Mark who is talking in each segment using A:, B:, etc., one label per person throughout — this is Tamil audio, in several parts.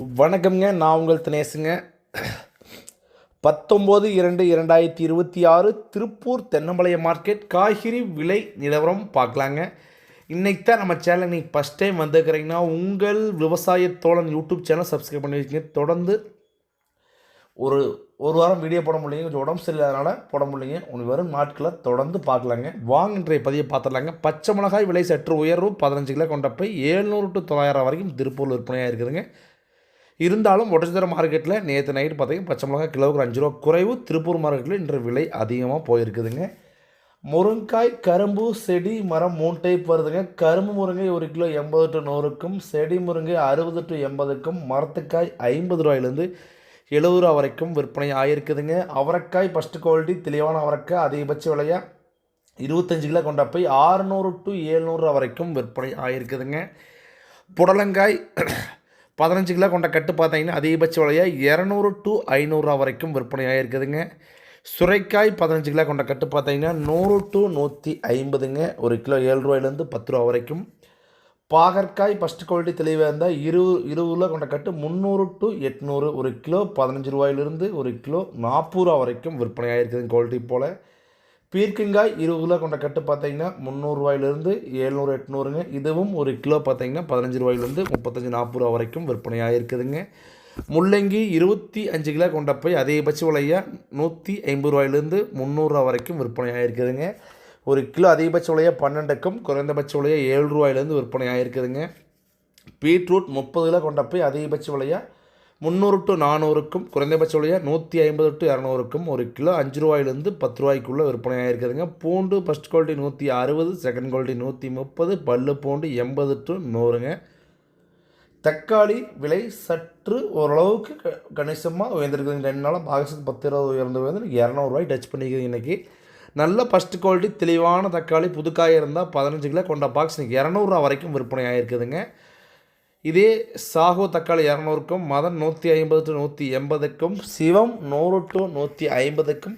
A: வணக்கம்ங்க. நான் உங்கள் தினேசுங்க. பத்தொம்போது இரண்டு இரண்டாயிரத்தி இருபத்தி ஆறு திருப்பூர் தென்னம்பாளைய மார்க்கெட் காய்கறி விலை நிலவரம் பார்க்கலாங்க. இன்னைக்கு தான் நம்ம சேனல் நீங்கள் ஃபஸ்ட் டைம் வந்துருக்கிறீங்கன்னா உங்கள் விவசாய தோழன் யூடியூப் சேனல் சப்ஸ்கிரைப் பண்ணி வச்சுங்க. தொடர்ந்து ஒரு ஒரு வாரம் வீடியோ போட முடியலைங்க. கொஞ்சம் உடம்பு சரியில்லாதனால போட முடியலைங்க. உங்களுக்கு வரும் நாட்களை தொடர்ந்து பார்க்கலாங்க. வாங்க இன்றைய பதிவை பார்த்துடலாங்க. பச்சை மிளகாய் விலை சற்று உயர்வு பதினஞ்சு கிலோ கொண்ட போய் ஏழ்நூறு டு தொள்ளாயிரம் வரைக்கும் திருப்பூர் விற்பனையாக இருக்குதுங்க இருந்தாலும் ஒட்டச்சத்திர மார்க்கெட்டில் நேற்று நைட்டு பார்த்தீங்கன்னா பச்சை மிளகாய் கிலோவுக்கு அஞ்சு ரூபா குறைவு. திருப்பூர் மார்க்கெட்டில் இன்று விலை அதிகமாக போயிருக்குதுங்க. முருங்காய் கரும்பு செடி மரம் மூணு டைப் வருதுங்க. கரும்பு முருங்கை ஒரு கிலோ எண்பது டு நூறுக்கும் செடி முருங்கை அறுபது டு எண்பதுக்கும் மரத்துக்காய் ஐம்பது ரூபாயிலேருந்து எழுபது ரூபா வரைக்கும் விற்பனை ஆகிருக்குதுங்க அவரைக்காய் ஃபஸ்ட்டு குவாலிட்டி தெளிவான அவரைக்காய் அதிகபட்ச விலையாக இருபத்தஞ்சு கிலோ கொண்ட போய் ஆறுநூறு டு ஏழ்நூறுரூவா வரைக்கும் விற்பனை ஆகிருக்குதுங்க புடலங்காய் பதினஞ்சு கிலோ கொண்ட கட்டு பார்த்தீங்கன்னா அதிகபட்ச விலையாக இரநூறு டு ஐநூறுரூவா வரைக்கும் விற்பனையாக இருக்குதுங்க. சுரைக்காய் பதினஞ்சு கிலோ கொண்ட கட்டு பார்த்தீங்கன்னா நூறு டு நூற்றி ஐம்பதுங்க. ஒரு கிலோ ஏழு ரூபாயிலேருந்து பத்து ரூபா வரைக்கும். பாகற்காய் ஃபஸ்ட்டு குவாலிட்டி தெளிவாக இருந்தால் இருபது இருபது கிலோ கொண்ட கட்டு முந்நூறு டு எட்நூறு. ஒரு கிலோ பதினஞ்சு ரூபாயிலிருந்து ஒரு கிலோ நாற்பது ரூபா வரைக்கும் விற்பனையாக இருக்குதுங்க குவாலிட்டி போல். பீர்க்கங்காய் இருபது கிலோ கொண்ட கட்டு பார்த்தீங்கன்னா முந்நூறுரூவாயிலிருந்து ஏழ்நூறு எட்நூறுங்க. இதுவும் ஒரு கிலோ பார்த்தீங்கன்னா பதினஞ்சு ரூபாயிலிருந்து முப்பத்தஞ்சு நாற்பது ரூபா வரைக்கும் விற்பனை இருக்குதுங்க. முள்ளங்கி இருபத்தி அஞ்சு கிலோ கொண்ட போய் அதிகபட்ச விலையாக நூற்றி ஐம்பது ரூபாயிலிருந்து முந்நூறுரூவா வரைக்கும் விற்பனை இருக்குதுங்க. ஒரு கிலோ அதிகபட்ச விலையாக பன்னெண்டுக்கும் குறைந்தபட்ச விலையாக ஏழு ரூபாயிலேருந்து விற்பனை இருக்குதுங்க. பீட்ரூட் முப்பது கிலோ கொண்ட போய் அதிகபட்ச விலையாக முந்நூறு டு நானூறுக்கும் குறைந்தபட்ச விலையாக நூற்றி ஐம்பது டு இரநூறுக்கும் ஒரு கிலோ அஞ்சு ரூபாயிலேருந்து பத்து ரூபாய்க்குள்ளே விற்பனை ஆகிருக்குதுங்க பூண்டு ஃபஸ்ட் குவாலிட்டி நூற்றி அறுபது செகண்ட் குவாலிட்டி நூற்றி முப்பது பல்லு பூண்டு எண்பது டு நூறுங்க. தக்காளி விலை சற்று ஓரளவுக்கு க கணிசமாக உயர்ந்திருக்குதுங்க. ரெண்டு நாளாக ஆகஸ்ட் பத்து இருபது உயர்ந்து உயர்ந்து இரநூறுவாய் டச் பண்ணிக்குது இன்றைக்கி நல்ல ஃபஸ்ட் குவாலிட்டி தெளிவான தக்காளி புதுக்காய் இருந்தால் பதினஞ்சு கிலோ கொண்ட பாக்ஸ் இன்றைக்கி இரநூறுவா வரைக்கும் விற்பனை ஆகிருக்குதுங்க இதே சாகோ தக்காளி இரநூறுக்கும் மதன் நூற்றி ஐம்பது டு நூற்றி எண்பதுக்கும் சிவம் நூறு டு நூற்றி ஐம்பதுக்கும்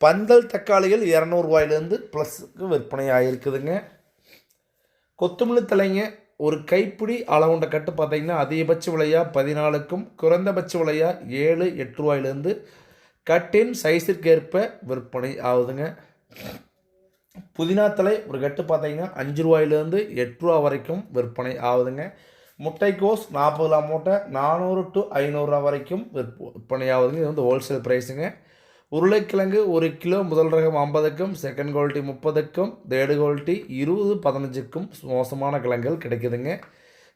A: பந்தல் தக்காளிகள் இரநூறுவாயிலேருந்து ப்ளஸுக்கு விற்பனை ஆகிருக்குதுங்க கொத்தமல்லி தலைங்க ஒரு கைப்பிடி அளவுண்ட கட்டு பார்த்தீங்கன்னா அதிகபட்ச விலையாக பதினாலுக்கும் குறைந்தபட்ச விலையாக ஏழு எட்டு ரூபாயிலேருந்து கட்டின் சைஸிற்கு ஏற்ப விற்பனை ஆகுதுங்க. புதினா தலை ஒரு கட்டு பார்த்தீங்கன்னா அஞ்சு ரூபாயிலேருந்து எட்டு ரூபா வரைக்கும் விற்பனை ஆகுதுங்க. முட்டைக்கோஸ் நாற்பது கிலோ மூட்டை நானூறு டு ஐநூறுரூவா வரைக்கும் விற்ப விற்பனை ஆகுதுங்க இது வந்து ஹோல்சேல் ப்ரைஸுங்க உருளைக்கிழங்கு ஒரு கிலோ முதல் ரகம் ஐம்பதுக்கும் செகண்ட் குவாலிட்டி முப்பதுக்கும் தேர்டு குவாலிட்டி இருபது பதினஞ்சுக்கும் மோசமான கிழங்குகள் கிடைக்குதுங்க.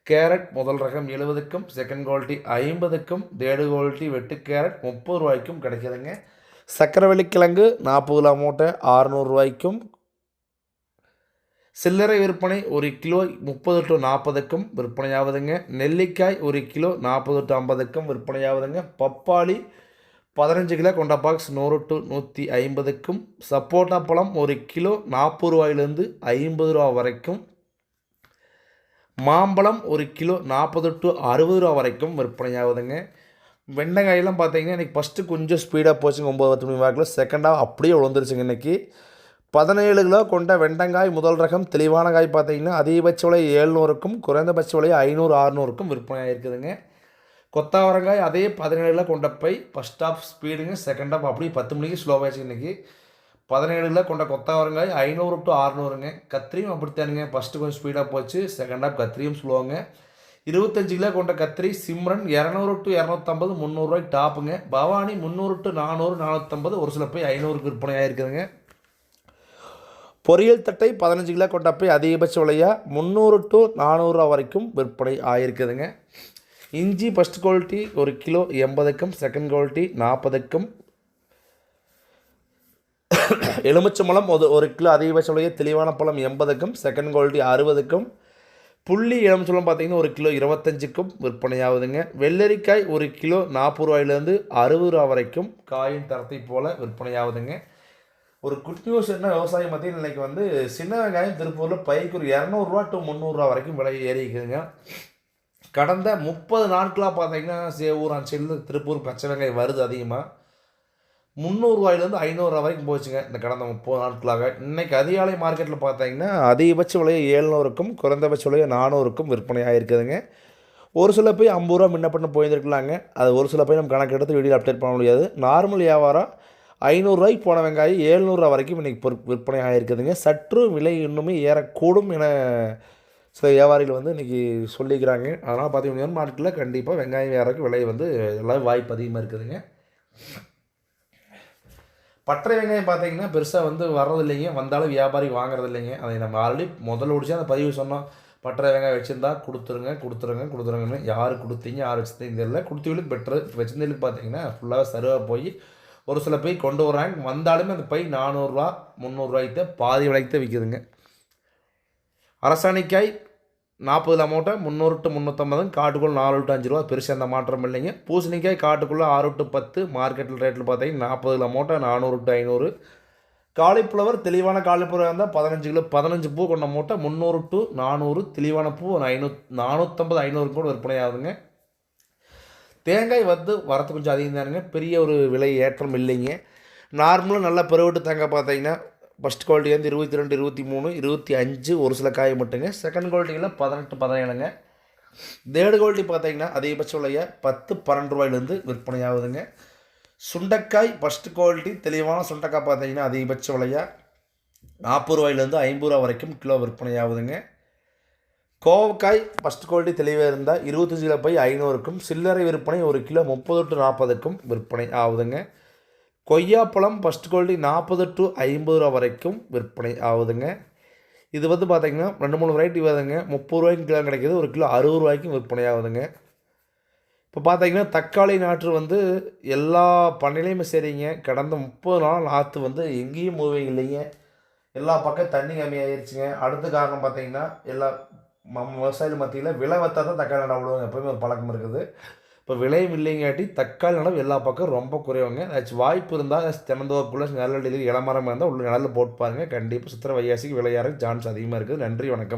A: கேரட் முதல் ரகம் எழுபதுக்கும் செகண்ட் குவாலிட்டி ஐம்பதுக்கும் தேர்டு குவாலிட்டி வெட்டு கேரட் முப்பது ரூபாய்க்கும் கிடைக்குதுங்க. சக்கரவள்ளி கிழங்கு நாற்பது கிலோ மூட்டை ஆறுநூறுவாய்க்கும் சில்லறை விற்பனை ஒரு கிலோ முப்பது டு நாற்பதுக்கும் விற்பனையாகுதுங்க நெல்லிக்காய் ஒரு கிலோ நாற்பது டு ஐம்பதுக்கும் விற்பனையாகுதுங்க பப்பாளி பதினஞ்சு கிலோ கொண்ட பாக்ஸ் நூறு டு நூற்றி ஐம்பதுக்கும். சப்போட்டா பழம் ஒரு கிலோ நாற்பது ரூபாயிலேருந்து ஐம்பது ரூபா வரைக்கும். மாம்பழம் ஒரு கிலோ நாற்பது டு அறுபது ரூபா வரைக்கும் விற்பனையாகுதுங்க வெண்டைக்காயெல்லாம் பார்த்தீங்கன்னா இன்றைக்கி ஃபஸ்ட்டு கொஞ்சம் ஸ்பீடாக போச்சுங்க ஒம்பது பத்து மணி வாக்கில். செகண்டாக அப்படியே விழுந்துருச்சுங்க இன்றைக்கி பதினேழு கிலோ கொண்ட வெண்டங்காய் முதல் ரகம் தெளிவான காய் பார்த்தீங்கன்னா அதிகபட்ச விலை ஏழ்நூறுக்கும் குறைந்தபட்ச விலை ஐநூறு அறுநூறுக்கும் விற்பனை ஆகிருக்குதுங்க கொத்தாவரங்காய் அதே பதினேழுல கொண்ட பை ஃபஸ்ட் ஆஃப் ஸ்பீடுங்க செகண்ட் ஆஃப் அப்படியே பத்து மணிக்கு ஸ்லோவாச்சு இன்றைக்கி பதினேழுல கொண்ட கொத்தாவரங்காய் ஐநூறு டு அறுநூறுங்க கத்திரியும் அப்படித்தானுங்க ஃபஸ்ட்டு கொஞ்சம் ஸ்பீடாக போச்சு செகண்ட் ஆஃப் கத்திரியும் ஸ்லோங்க இருபத்தஞ்சு கிலோ கொண்ட கத்திரி சிம்ரன் இரநூறு டு இரநூத்தம்பது முந்நூறுரூவாய்க்கு டாப்புங்க பவானி முந்நூறு டு நானூறு நானூற்றம்பது ஒரு சில போய் ஐநூறுக்கு விற்பனையாக இருக்குதுங்க பொரியல் தட்டை பதினஞ்சு கிலோ கொண்ட போய் அதிகபட்ச விலையாக முந்நூறு டு நானூறுரூவா வரைக்கும் விற்பனை ஆகிருக்குதுங்க இஞ்சி ஃபஸ்ட் குவாலிட்டி ஒரு கிலோ எண்பதுக்கும் செகண்ட் குவாலிட்டி நாற்பதுக்கும். எலுமிச்சம்பழம் ஒரு ஒரு கிலோ அதிகபட்ச விலையை? தெளிவான பழம் எண்பதுக்கும் செகண்ட் குவாலிட்டி அறுபதுக்கும். புள்ளி எலுமிச்சம்பழம் பார்த்தீங்கன்னா ஒரு கிலோ இருபத்தஞ்சுக்கும் விற்பனையாகுதுங்க. வெள்ளரிக்காய் ஒரு கிலோ நாற்பது ரூபாயிலேருந்து அறுபது ரூபா வரைக்கும் காயின் தரத்தை போல் விற்பனையாகுதுங்க. ஒரு குட் நியூஸ் என்ன விவசாயம் மத்தியில் இன்றைக்கி வந்து சின்ன வெங்காயம் திருப்பூரில் பைக்கு ஒரு இரநூறுவா டு முந்நூறுரூவா வரைக்கும் விலை ஏறிக்குதுங்க கடந்த முப்பது நாட்களாக பார்த்தீங்கன்னா சேவூர் அந்த திருப்பூர் பச்சை வெங்காயம் வருது அதிகமாக முந்நூறுரூவாயிலேருந்து ஐநூறுரூவா வரைக்கும் போச்சுங்க இந்த கடந்த முப்பது நாட்களாக. இன்றைக்கி அதிகாலை மார்க்கெட்டில் பார்த்தீங்கன்னா அதிகபட்ச விலையை ஏழ்நூறுக்கும் குறைந்தபட்ச விலையை நானூறுக்கும் விற்பனை ஆகிருக்குதுங்க ஒரு சில போய் ஐம்பது ரூபா முன்ன பண்ண போயிருந்துருக்கலாங்க. அது ஒரு சில போய் நம்ம கணக்கு எடுத்து வீடியோ அப்டேட் பண்ண முடியாது. நார்மல் வியாபாரம் ஐநூறுரூவாய்க்கு போன வெங்காயம் ஏழ்நூறுரூவா வரைக்கும் இன்றைக்கி பொற் விற்பனை ஆகிருக்குதுங்க சற்று விலை இன்னுமே ஏறக்கூடும் என சில வியாபாரிகள் வந்து இன்றைக்கி சொல்லிக்கிறாங்க. அதனால் பார்த்தீங்கன்னா மார்க்கெட்டில் கண்டிப்பாக வெங்காயம் ஏறக்கு விலை வந்து எல்லாம் வாய்ப்பு அதிகமாக இருக்குதுங்க. பட்டறை வெங்காயம் பார்த்தீங்கன்னா பெருசாக வந்து வர்றதில்லைங்க. வந்தாலும் வியாபாரி வாங்குறது இல்லைங்க அதை நம்ம ஆல்ரெடி முதல்ல முடிச்சு அந்த பதிவு சொன்னோம். பட்டறை வெங்காயம் வச்சுருந்தா கொடுத்துருங்க கொடுத்துருங்க கொடுத்துருங்கன்னு யார் கொடுத்தீங்க யார் வச்சுருந்தீங்க தெரியல. கொடுத்தவங்களுக்கு பெட்ரு வச்சிருந்தவங்களுக்கு பார்த்தீங்கன்னா ஃபுல்லாக சருவாக போய் ஒரு சில பை கொண்டு வர்றாங்க வந்தாலுமே அந்த பை நானூறுரூவா முந்நூறுரூவாய்க்கு பாதி விலைக்கு விற்கிதுங்க அரசாணிக்காய் நாற்பது அமௌண்ட்டை முந்நூறு டு முந்நூற்றம்பதுங்க காட்டுக்குள்ள நாலு டு அஞ்சு ரூபா. பெருசாக அந்த மாற்றம் இல்லைங்க. பூசணிக்காய் காட்டுக்குள்ளே ஆறு டு பத்து. மார்க்கெட்டில் ரேட்டில் பார்த்தீங்கன்னா நாற்பது அமௌண்ட்டை நானூறு டு ஐநூறு. காலிஃப்ளவர் தெளிவான காலிஃப்ளவர் இருந்தால் பதினஞ்சு கிலோ பதினஞ்சு பூ கொண்ட மூட்டை முந்நூறு டு நானூறு. தெளிவான பூ ஒரு ஐநூ நானூற்றம்பது ஐநூறு கூட விற்பனை ஆகுதுங்க தேங்காய் வந்து வரத்து கொஞ்சம் அதிகம் தானுங்க பெரிய ஒரு விலை ஏற்றம் இல்லைங்க. நார்மலாக நல்லா பெருவட்டு தேங்காய் பார்த்தீங்கன்னா ஃபஸ்ட் குவாலிட்டி வந்து இருபத்தி ரெண்டு இருபத்தி மூணு இருபத்தி அஞ்சு ஒரு சில காய் மட்டுங்க. செகண்ட் குவாலிட்டியில் பதினெட்டு பதினேழுங்க. தேர்டு குவாலிட்டி பார்த்தீங்கன்னா அதிகபட்ச விலையை பத்து பன்னெண்டு ரூபாயிலேருந்து விற்பனை ஆகுதுங்க. சுண்டைக்காய் ஃபஸ்ட்டு குவாலிட்டி தெளிவான சுண்டைக்காய் பார்த்தீங்கன்னா அதிகபட்ச விலையாக நாற்பது ரூபாயிலேருந்து ஐம்பது ரூபா வரைக்கும் கிலோ விற்பனை ஆகுதுங்க. கோவக்காய் ஃபஸ்ட் குவாலிட்டி தெளிவாக இருந்தால் இருபத்தஞ்சி கிலோ பை ஐநூறுக்கும் சில்லறை விற்பனை ஒரு கிலோ முப்பது டு நாற்பதுக்கும் விற்பனை ஆகுதுங்க. கொய்யாப்பழம் ஃபஸ்ட் குவாலிட்டி நாற்பது டு ஐம்பது ரூபா வரைக்கும் விற்பனை ஆகுதுங்க. இது வந்து பார்த்திங்கன்னா ரெண்டு மூணு வெரைட்டி வருதுங்க. முப்பது ரூபாய்க்கு கிலோ கிடைக்கிது ஒரு கிலோ அறுபது ரூபாய்க்கும் விற்பனை ஆகுதுங்க. இப்போ பார்த்தீங்கன்னா தக்காளி நாற்று வந்து எல்லா பண்ணையிலையுமே சரிங்க கடந்த முப்பது நாள் நாற்று வந்து எங்கேயும் மூவிங் இல்லைங்க. எல்லா பக்கம் தண்ணி கம்மியாயிருச்சுங்க. அடுத்த காரணம் பார்த்தீங்கன்னா எல்லா விவசாயிகள் மத்தியில் விலை வத்தா தான் தக்காளி நட விடுவாங்க. எப்போயுமே ஒரு பழக்கம் இருக்குது. இப்போ விலையும் இல்லைங்காட்டி தக்காளி நடவு எல்லா பக்கம் ரொம்ப குறைவாங்க. ஏதாச்சும் வாய்ப்பு இருந்தால் தென்னந்தோப்புக்குள்ள நிழல் இளமரம் இருந்தால் உள்ள நிழலில் போட்டு பாருங்கள் கண்டிப்பாக சித்திர வையாசிக்கு விளையாடுறதுக்கு சான்ஸ் அதிகமாக இருக்குது. நன்றி வணக்கம்.